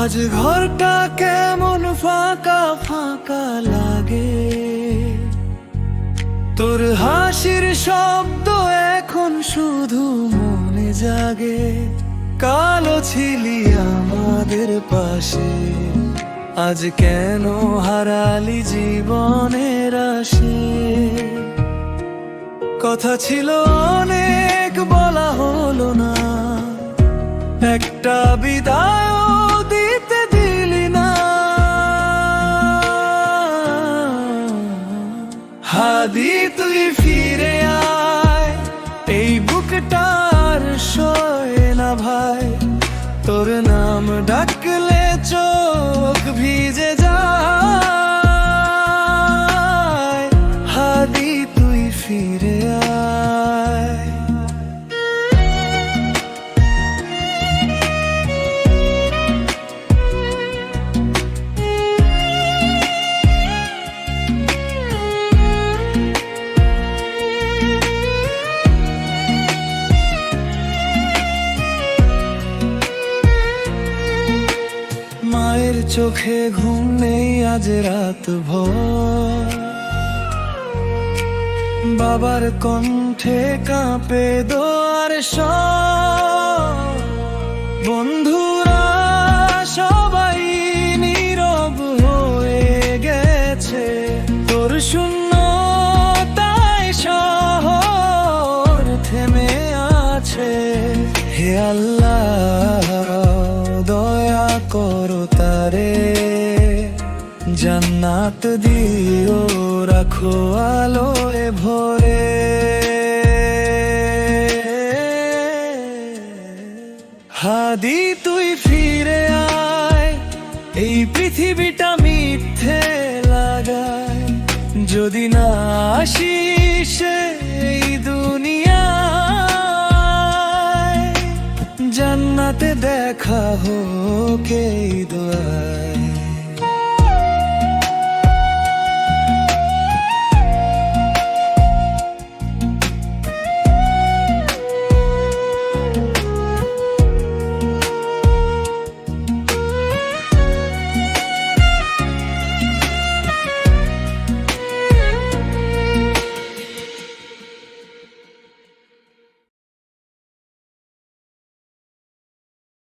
আজ ঘরটা কেমন ফাঁকা ফাঁকা লাগে। তোর হাসির শব্দ এখন শুধু মনে জাগে। কালো ছিলি আমাদের পাশে। আজ কেন হারালি জীবনে? আসে। কথা ছিল অনেক, বলা হলো না। একটা বিদায় দিতে দিলি না। হাদি, তুই ফিরে আয়। এই বুকটার সয় না ভাই। তোর নাম ডাকলে চোখ ভিজে চোখে ঘুম নেই আজ রাত ভোর। বাবার কণ্ঠে কাঁপে দোয়ার সব জান্নাত দিও, রাখো আলোয় ভরে। হাদি, তুই ফিরে আয়, এই পৃথিবীটা মিথ্যে লাগায়। যদি না আসিস এই দুনিয়ায়, জান্নাতে দেখা হোক দোয়ায়।